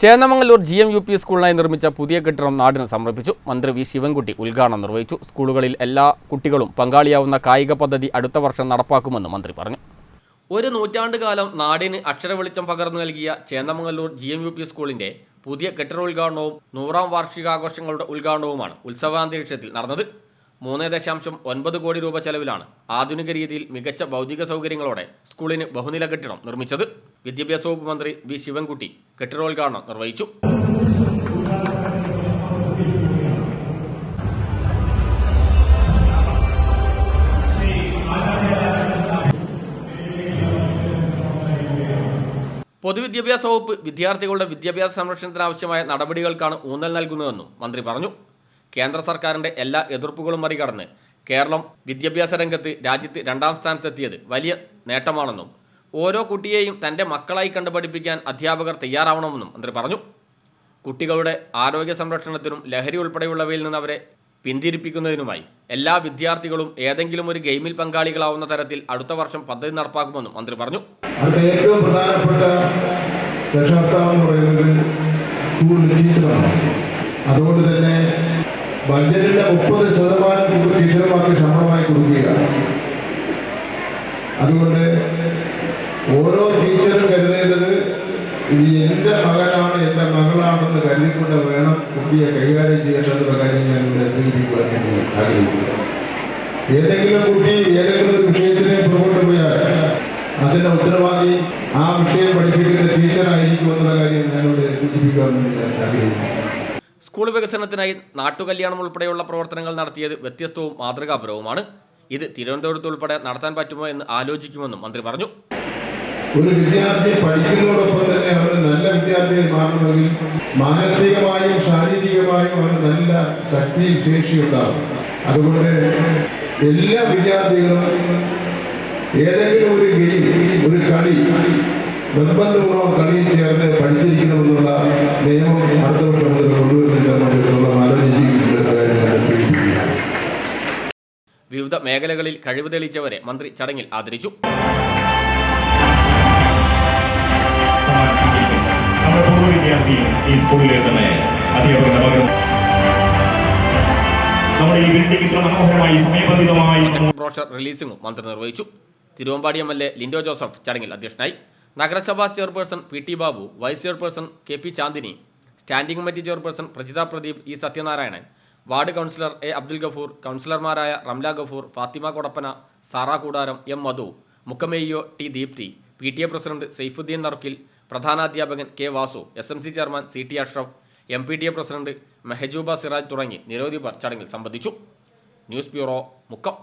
Chennamangallur G M U P സ്കൂളിനായി നിർമ്മിച്ച പുതിയ കെട്ടിടം നാടിന് സമർപ്പിച്ചു. മന്ത്രി വി ശിവൻകുട്ടി ഉദ്ഘാടനം നിർവഹിച്ചു. സ്കൂളുകളിൽ എല്ലാ കുട്ടികളും പങ്കാളിയാവുന്ന കായിക പദ്ധതി അടുത്ത വർഷം നടപ്പാക്കുമെന്ന് മന്ത്രി പറഞ്ഞു. ഒരു നൂറ്റാണ്ട് കാലം നാടിന് അക്ഷരവെളിച്ചം പകർന്നു നൽകിയ Chennamangallur G M U P സ്കൂളിന്റെ പുതിയ കെട്ടിടോദ്ഘാടനവും നൂറാം വാർഷികാഘോഷങ്ങളുടെ ഉദ്ഘാടനവുമാണ് ഉത്സവാന്തരീക്ഷത്തിൽ നടന്നത്. മൂന്ന് ദശാംശം ഒൻപത് കോടി രൂപ ചെലവിലാണ് ആധുനിക രീതിയിൽ മികച്ച ഭൗതിക സൗകര്യങ്ങളോടെ സ്കൂളിന് ബഹുനില കെട്ടിടം നിർമ്മിച്ചത് വിദ്യാഭ്യാസ വകുപ്പ് മന്ത്രി വി ശിവൻകുട്ടി. കെട്ടിടോദ്ഘാടനം നിർവഹിച്ചു. പൊതുവിദ്യാഭ്യാസ വകുപ്പ് വിദ്യാർത്ഥികളുടെ വിദ്യാഭ്യാസ സംരക്ഷണത്തിനാവശ്യമായ നടപടികൾക്കാണ് ഊന്നൽ നൽകുന്നതെന്നും മന്ത്രി പറഞ്ഞു. കേന്ദ്ര സർക്കാരിന്റെ എല്ലാ എതിർപ്പുകളും മറികടന്ന് കേരളം വിദ്യാഭ്യാസ രംഗത്ത് രാജ്യത്ത് രണ്ടാം സ്ഥാനത്തെത്തിയത് വലിയ നേട്ടമാണെന്നും ഓരോ കുട്ടിയെയും തന്റെ മക്കളായി കണ്ടു പഠിപ്പിക്കാൻ അധ്യാപകർ തയ്യാറാവണമെന്നും മന്ത്രി പറഞ്ഞു. കുട്ടികളുടെ ആരോഗ്യ സംരക്ഷണത്തിനും ലഹരി ഉൾപ്പെടെയുള്ളവയിൽ നിന്ന് അവരെ പിന്തിരിപ്പിക്കുന്നതിനുമായി എല്ലാ വിദ്യാർത്ഥികളും ഏതെങ്കിലും ഒരു ഗെയിമിൽ പങ്കാളികളാവുന്ന തരത്തിൽ അടുത്ത വർഷം പദ്ധതി നടപ്പാക്കുമെന്നും മന്ത്രി പറഞ്ഞു. ഏറ്റവും പ്രധാനപ്പെട്ട എന്ന് പറയുന്നത് അതുകൊണ്ട് തന്നെ ബഡ്ജറ്റിന്റെ മുപ്പത് ശതമാനം ടീച്ചർമാർക്ക് ശമ്പളമായി കൊടുക്കുകയാണ്. അതുകൊണ്ട് ഓരോ ടീച്ചറും കരുതേണ്ടത് ഇത് എന്റെ മകനാണ് എന്റെ മകളാണെന്ന് കരുതിക്കൊണ്ട് വേണം കുട്ടിയെ കൈകാര്യം ചെയ്യേണ്ടതെന്നുള്ള കാര്യം ഞാൻ ഇവിടെ സൂചിപ്പിക്കുവാൻ ആഗ്രഹിക്കുന്നു. ഏതെങ്കിലും കുട്ടി ഏതെങ്കിലും ഒരു വിഷയത്തിനെ പുറകോട്ട് പോയാൽ അതിന്റെ ഉത്തരവാദി ആ വിഷയം പഠിപ്പിക്കുന്ന ടീച്ചറായിരിക്കും എന്നുള്ള കാര്യം ഞാനിവിടെ സൂചിപ്പിക്കാൻ വേണ്ടി ആഗ്രഹിക്കുന്നു. സ്കൂൾ വികസനത്തിനായി നാട്ടുകല്യാണം ഉൾപ്പെടെയുള്ള പ്രവർത്തനങ്ങൾ നടത്തിയത് വ്യത്യസ്തവും മാതൃകാപരവുമാണ്. ഇത് തിരുവനന്തപുരത്ത് ഉൾപ്പെടെ നടത്താൻ പറ്റുമോ എന്ന് ആലോചിക്കുമെന്നും മന്ത്രി പറഞ്ഞു. ഒരു വിദ്യാർത്ഥി പഠിക്കുന്നതോടൊപ്പം തന്നെ അവർ നല്ല വിദ്യാർത്ഥിയായി മാറണമെങ്കിൽ മാനസികമായും ശാരീരികമായും അവർ നല്ല ശക്തിയും ശേഷിയും ഉണ്ടാകും അതുകൊണ്ട് എല്ലാ വിദ്യാർത്ഥികളും ഏതെങ്കിലും ഒരു ഗെയിം ഒരു കളി നിർബന്ധപൂർവം കളിയിൽ ചേർന്ന് പഠിച്ചിരിക്കണമെന്നുള്ള നിയമം അടുത്ത വർഷം മുതൽ കൊണ്ടുവരുന്നതിനെ മേഖലകളിൽ കഴിവ് തെളിയിച്ചവരെ മന്ത്രി ചടങ്ങിൽ ആദരിച്ചു. ബ്രോഷർ റിലീസിംഗും മന്ത്രി നിർവഹിച്ചു. Thiruvambady M L A Linto Joseph ചടങ്ങിൽ അധ്യക്ഷനായി. നഗരസഭാ chairperson P T Babu vice chairperson K P Chandini standing committee chairperson Prajitha Pradeep E Sathyanarayanan ward councillor A Abdul Gafoor കൗൺസിലർമാരായ Ramla Gafoor Fathima Kodappana Sara Koodaram M Madhu മുക്കമേയോ T Deepthi P T A president Saifudheen നറുക്കിൽ പ്രധാനാധ്യാപകൻ K Vasu S M C chairman C T Ashraf M P T A president Mehjooba Siraj തുടങ്ങി നിരവധി പേർ ചടങ്ങിൽ സംബന്ധിച്ചു. News bureau Mukkam.